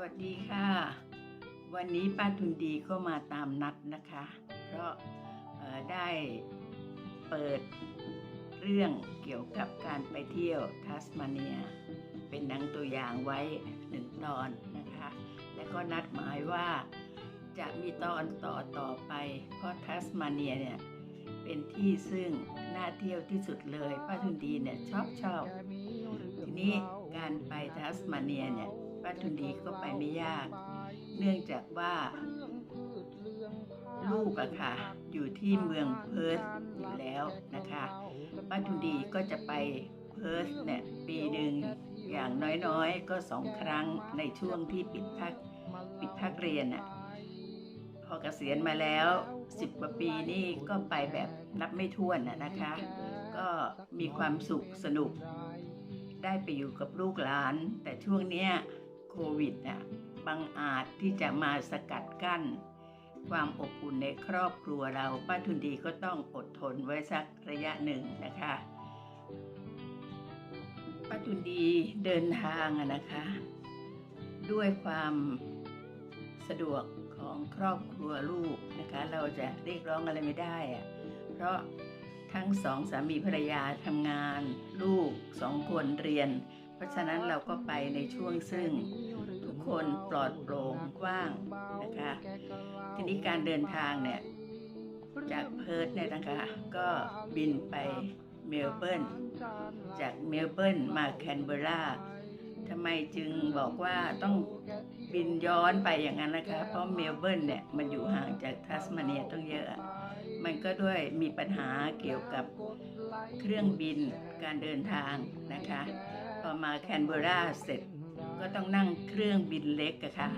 วัสดีค่ะ วันนี้ป้าทุนดีก็มาตามนัดนะคะ เพราะเอ่อได้เปิดเรื่องเกี่ยวกับการไปเที่ยวทัสมาเนีย เป็นหนังตัวอย่างไว้หนึ่งตอนนะคะ และก็นัดหมายว่าจะมีตอนต่อต่อไป เพราะทัสมาเนียเนี่ยเป็นที่ซึ่งน่าเที่ยวที่สุดเลยป้าทุนดีเนี่ยชอบชอบทีนี้การไปทัสมาเนียเนี่ย ป้าทุนดีก็ไปไม่ยาก เนื่องจากว่า ลูกอะค่ะ อยู่ที่เมืองเพิร์ธอยู่แล้วนะคะป้าทุนดีก็จะไปเพิร์ธเนี่ยปีหนึ่งอย่างน้อยๆ ก็สองครั้งในช่วงที่ปิดภาคปิดภาคเรียนอะพอเกษียณมาแล้วสิบกว่าปีนี่ก็ไปแบบนับไม่ถ้วนอะนะคะ ก็มีความสุขสนุก ได้ไปอยู่กับลูกหลาน แต่ช่วงเนี้ย โควิดน่ะบังอาจที่จะมาสกัดกั้น ความอบอุ่นในครอบครัวเราป้าทุนดีก็ต้องอดทนไว้สักระยะหนึ่งนะคะป้าทุนดีเดินทางอะนะคะ ด้วยความสะดวกของครอบครัวลูกนะคะ เราจะเรียกร้องอะไรไม่ได้อะเพราะทั้งสองสามีภรรยาทำงาน ลูกสองคนเรียน เพราะฉะนั้นเราก็ไปในช่วงซึ่งทุกคนปลอดโปร่งกว้างนะคะ ทีนี้การเดินทางเนี่ย จากเพิร์ธเนี่ยนะคะ ก็บินไปเมลเบิร์นจากเมลเบิร์นมาแคนเบราทำไมจึงบอกว่าต้องบินย้อนไปอย่างนั้นนะคะ เพราะเมลเบิร์นเนี่ยมันอยู่ห่างจากทัสมาเนียต้องเยอะ มันก็ด้วยมีปัญหาเกี่ยวกับเครื่องบินการเดินทางนะคะ พอมาแคนเบราเสร็จก็ต้องนั่งเครื่องบินเล็กอะค่ะ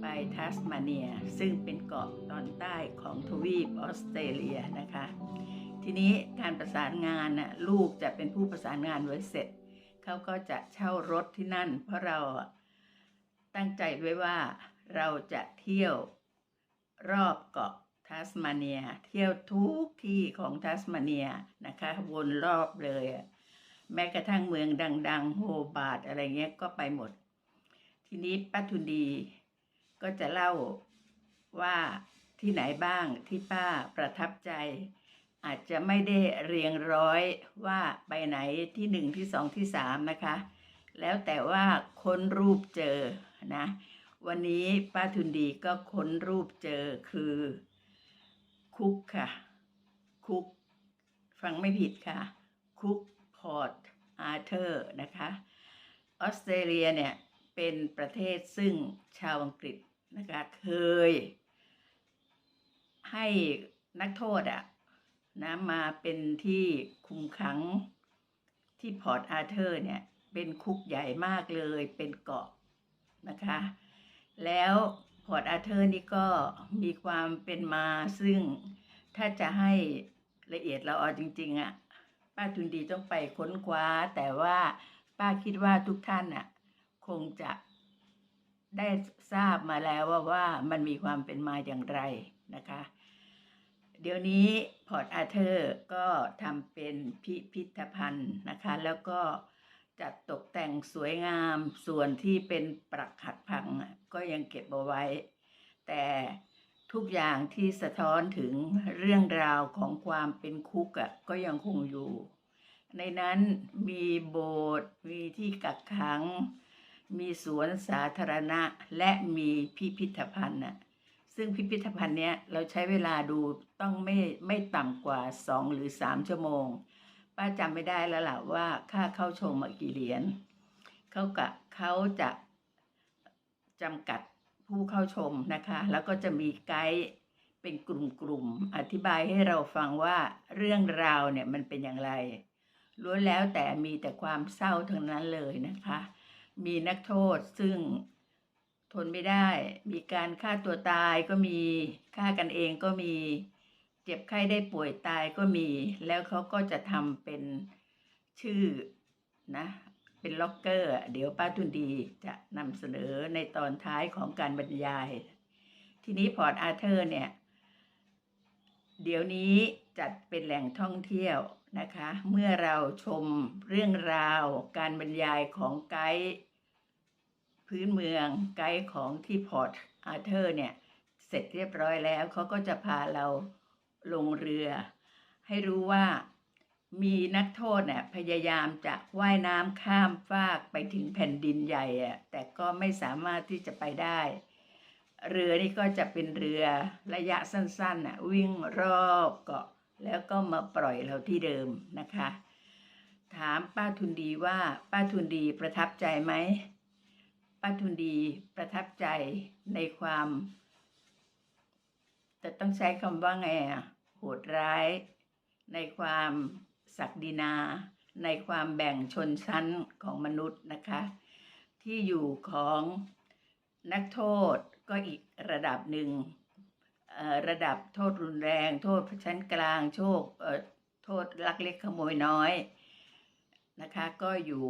ไปทัสมาเนีย ซึ่งเป็นเกาะตอนใต้ของทวีปออสเตรเลียนะคะ ทีนี้การประสานงานน่ะลูกจะเป็นผู้ประสานงานไว้เสร็จ เขาก็จะเช่ารถที่นั่น เพราะเราตั้งใจไว้ว่าเราจะเที่ยวรอบเกาะทัสมาเนีย เที่ยวทุกที่ของทัสมาเนียนะคะ วนรอบเลยอะ แม้กระทั่งเมืองดัง ๆ โฮบาร์ดอะไรเงี้ยก็ไปหมด ทีนี้ป้าทุนดีก็จะเล่าว่าที่ไหนบ้างที่ป้าประทับใจ อาจจะไม่ได้เรียงร้อยว่าไปไหนที่หนึ่งที่สองที่สามนะคะ แล้วแต่ว่าค้นรูปเจอนะ วันนี้ป้าทุนดีก็ค้นรูปเจอคือ คุกค่ะ คุก ฟังไม่ผิดค่ะ คุก พอร์ตอาร์เธอร์นะคะออสเตรเลียเนี่ยเป็นประเทศซึ่งชาวอังกฤษนะคะเคย ให้นักโทษอะนะมาเป็นที่คุมขังที่พอร์ตอาร์เธอร์เนี่ยเป็นคุกใหญ่มากเลยเป็นเกาะนะคะ แล้วพอร์ตอาร์เธอร์นี่ก็มีความเป็นมาซึ่งถ้าจะให้ละเอียดเราเอาจริงๆอะ ป้าทุนดีต้องไปค้นคว้า แต่ว่าป้าคิดว่าทุกท่านอะคงจะได้ทราบมาแล้วว่าว่ามันมีความเป็นมาอย่างไรนะคะ เดี๋ยวนี้พอร์ตอาเธอร์ก็ทำเป็นพิพิธภัณฑ์นะคะ แล้วก็จัดตกแต่งสวยงามส่วนที่เป็นปรักหักพังก็ยังเก็บเอาไว้ แต่ ทุกอย่างที่สะท้อนถึงเรื่องราวของความเป็นคุกอะก็ยังคงอยู่ ในนั้นมีโบสถ์มีที่กักขัง มีสวนสาธารณะและมีพิพิธภัณฑ์น่ะซึ่งพิพิธภัณฑ์เนี้ยเราใช้เวลาดูต้องไม่ไม่ต่ำกว่าสองหรือสามชั่วโมง ป้าจำไม่ได้แล้วล่ะว่าค่าเข้าชมกี่เหรียญเขากะเขาจะจำกัด ผู้เข้าชมนะคะ แล้วก็จะมีไกด์เป็นกลุ่มๆอธิบายให้เราฟังว่าเรื่องราวเนี่ยมันเป็นอย่างไรล้วนแล้วแต่มีแต่ความเศร้าทั้งนั้นเลยนะคะ มีนักโทษซึ่งทนไม่ได้ มีการฆ่าตัวตายก็มีฆ่ากันเองก็มี เจ็บไข้ได้ป่วยตายก็มี แล้วเขาก็จะทำเป็นชื่อนะ เป็นล็อกเกอร์ เดี๋ยวป้าทุนดีจะนำเสนอในตอนท้ายของการบรรยาย ทีนี้พอร์ตอาเธอร์เนี่ย เดี๋ยวนี้จัดเป็นแหล่งท่องเที่ยวนะคะ เมื่อเราชมเรื่องราวการบรรยายของไกด์พพื้นเมืองไกด์ของที่พอร์ตอาร์เธอร์เนี่ย เสร็จเรียบร้อยแล้วเขาก็จะพาเราลงเรือ ให้รู้ว่า มีนักโทษเนี่ยพยายามจะว่ายน้ำข้ามฟากไปถึงแผ่นดินใหญ่อะแต่ก็ไม่สามารถที่จะไปได้ เรือนี่ก็จะเป็นเรือระยะสั้นๆน่ะวิ่งรอบเกาะแล้วก็มาปล่อยเราที่เดิมนะคะ ถามป้าทุนดีว่าป้าทุนดีประทับใจไหมป้าทุนดีประทับใจในความ แต่ต้องใช้คำว่าไงอะโหดร้ายในความ ศักดินาในความแบ่งชนชั้นของมนุษย์นะคะ ที่อยู่ของนักโทษก็อีกระดับหนึ่งระดับโทษรุนแรง โทษชั้นกลางโชคโทษลักเล็กขโมยน้อยนะคะก็อยู่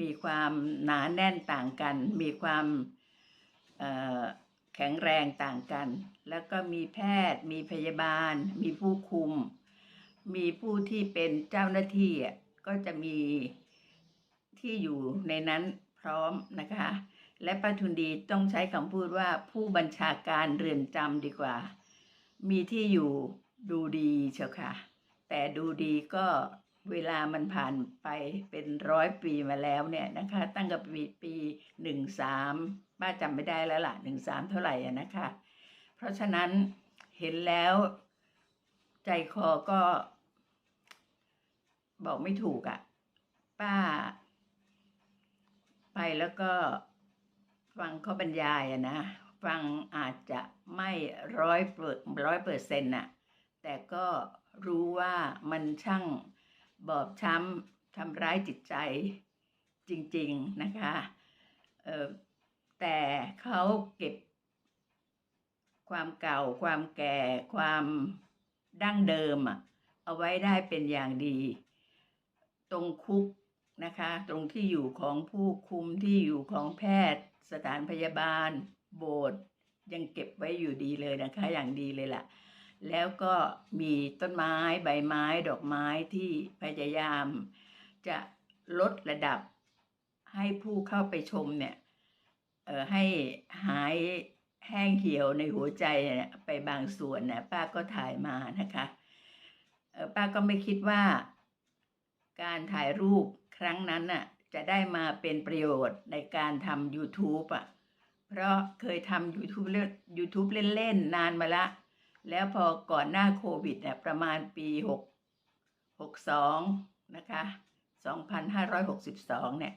มีความหนาแน่นต่างกัน มีความแข็งแรงต่างกัน แล้วก็มีแพทย์ มีพยาบาล มีผู้คุม มีผู้ที่เป็นเจ้าหน้าที่อะก็จะมีที่อยู่ในนั้นพร้อมนะคะ และป้าทุนดีต้องใช้คำพูดว่าผู้บัญชาการเรือนจำดีกว่า มีที่อยู่ดูดีเชียวค่ะ แต่ดูดีก็เวลามันผ่านไปเป็นร้อยปีมาแล้วเนี่ยนะคะ ตั้งแต่ปีปีหนึ่งสามป้าจำไม่ได้แล้วล่ะหนึ่งสามเท่าไหร่อะนะคะ เพราะฉะนั้นเห็นแล้วใจคอก็ บอกไม่ถูกอะ่ะ ป้า ไปแล้วก็ฟังเขาบรรยายอะนะฟังอาจจะไม่ร้อยเปอร์ร้อยเปอร์เซ็นต์น่ะแต่ก็รู้ว่ามันช่างบอบช้ำทำร้ายจิตใจจริง ๆนะคะเออแต่เขาเก็บ ความเก่าความแก่ความดั้งเดิมอะเอาไว้ได้เป็นอย่างดี ตรงคุกนะคะ ตรงที่อยู่ของผู้คุมที่อยู่ของแพทย์ สถานพยาบาล โบสถ์ยังเก็บไว้อยู่ดีเลยนะคะ อย่างดีเลยล่ะ แล้วก็มีต้นไม้ใบไม้ดอกไม้ที่พยายาม จะลดระดับให้ผู้เข้าไปชมเนี่ยเออให้หายแห้งเหี่ยวในหัวใจเนี่ยไปบางส่วนนะป้าก็ถ่ายมานะคะเออป้าก็ไม่คิดว่า การถ่ายรูปครั้งนั้นน่ะจะได้มาเป็นประโยชน์ในการทำ YouTube อะ เพราะเคยทำ YouTube เล่น YouTube เล่นๆ นานมาละ แล้วพอก่อนหน้าโควิดเนี่ยประมาณปี6 62 นะคะ 2562 เนี่ย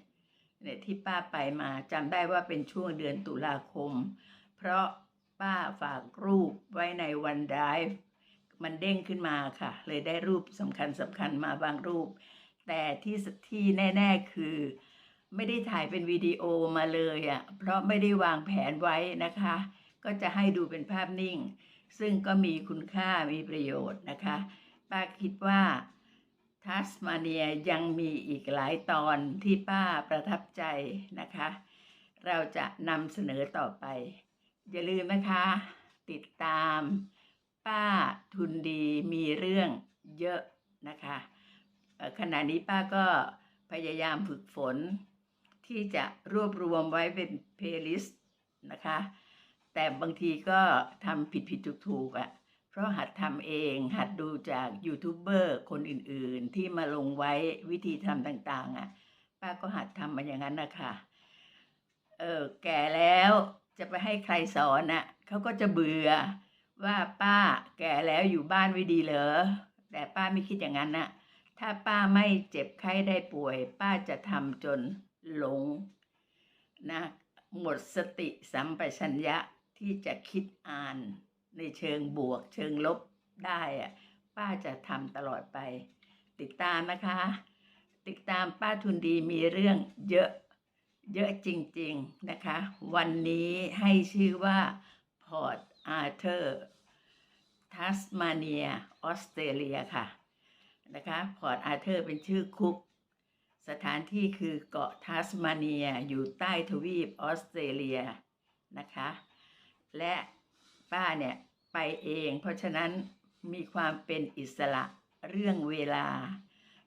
เนี่ยที่ป้าไปมาจำได้ว่าเป็นช่วงเดือนตุลาคม เพราะป้าฝากรูปไว้ในวันไดฟ์มันเด้งขึ้นมาค่ะ เลยได้รูปสำคัญสำคัญมาบางรูป แต่ที่ที่แน่ ๆ คือ ไม่ได้ถ่ายเป็นวิดีโอมาเลยอะ่ะเพราะไม่ได้วางแผนไว้นะคะ ก็จะให้ดูเป็นภาพนิ่ง ซึ่งก็มีคุณค่ามีประโยชน์นะคะป้าคิดว่าทัสมาเนียยังมีอีกหลายตอนที่ป้าประทับใจนะคะ เราจะนำเสนอต่อไป อย่าลืมนะคะ ติดตาม ป้าทุนดีมีเรื่องเยอะนะคะ ขณะนี้ป้าก็พยายามฝึกฝน ที่จะรวบรวมไว้เป็นเพลย์ลิสต์นะคะ แต่บางทีก็ทำผิดผิดถูกถูกอะ่ะ เพราะหัดทำเองหัดดูจากยูทูบเบอร์คนอื่นๆ ที่มาลงไว้วิธีทำต่างๆอะ ป้าก็หัดทำมาอย่างนั้นนะคะเออแก่แล้วจะไปให้ใครสอนน่ะเขาก็จะเบื่อว่าป้าแก่แล้วอยู่บ้านไม่ดีเหรอแต่ป้าไม่คิดอย่างนั้นน่ะ ถ้าป้าไม่เจ็บไข้ได้ป่วย ป้าจะทำจนหลงนะหมดสติสัมปชัญญะที่จะคิดอ่านในเชิงบวก เชิงลบได้อะป้าจะทำตลอดไป ติดตามนะคะ ติดตามป้าทุนดีมีเรื่องเยอะเยอะจริงๆนะคะ วันนี้ให้ชื่อว่าพอร์ตอาร์เธอร์ทัสมาเนียออสเตรเลียค่ะ นะคะพอร์ตอาเธอร์เป็นชื่อคุก สถานที่คือเกาะทัสมาเนียอยู่ใต้ทวีปออสเตรเลียนะคะ และป้าเนี่ยไปเอง เพราะฉะนั้นมีความเป็นอิสระเรื่องเวลา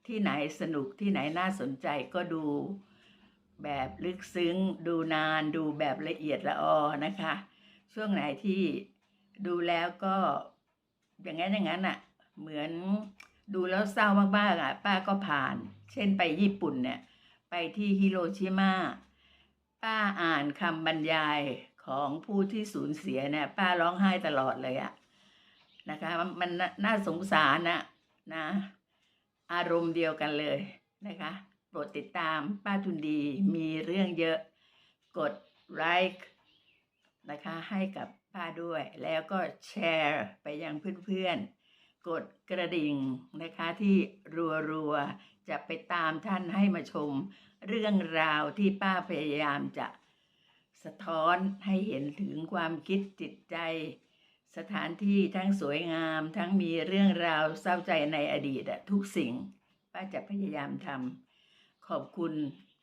ที่ไหนสนุกที่ไหนน่าสนใจก็ดูแบบลึกซึ้ง ดูนานดูแบบละเอียดละออนะคะ ช่วงไหนที่ดูแล้วก็อย่างนั้นอย่างนั้นอะเหมือน ดูแล้วเศร้ามากๆอะ ป้าก็ผ่าน เช่นไปญี่ปุ่นเนี่ย ไปที่ฮิโรชิมา ป้าอ่านคำบรรยายของผู้ที่สูญเสียเนี่ย ป้าร้องไห้ตลอดเลยอะนะคะ มันน่าน่าสงสารนะนะ อารมณ์เดียวกันเลยนะคะโปรดติดตามป้าทุนดีมีเรื่องเยอะ กดไลค์นะคะให้กับป้าด้วย แล้วก็แชร์ไปยังเพื่อนๆ กดกระดิ่งนะคะที่รัวๆ จะไปตามท่านให้มาชม เรื่องราวที่ป้าพยายามจะสะท้อนให้เห็นถึงความคิดจิตใจ สถานที่ทั้งสวยงาม ทั้งมีเรื่องราวเศร้าใจในอดีตทุกสิ่ง ป้าจะพยายามทำขอบคุณ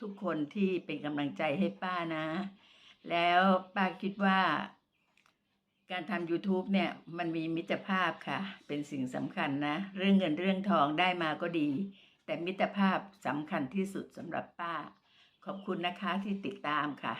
ทุกคนที่เป็นกำลังใจให้ป้านะ แล้วป้าคิดว่า การทำ YouTube เนี่ยมันมีมิตรภาพค่ะ เป็นสิ่งสำคัญนะ เรื่องเงินเรื่องทองได้มาก็ดี แต่มิตรภาพสำคัญที่สุดสำหรับป้า ขอบคุณนะคะที่ติดตามค่ะ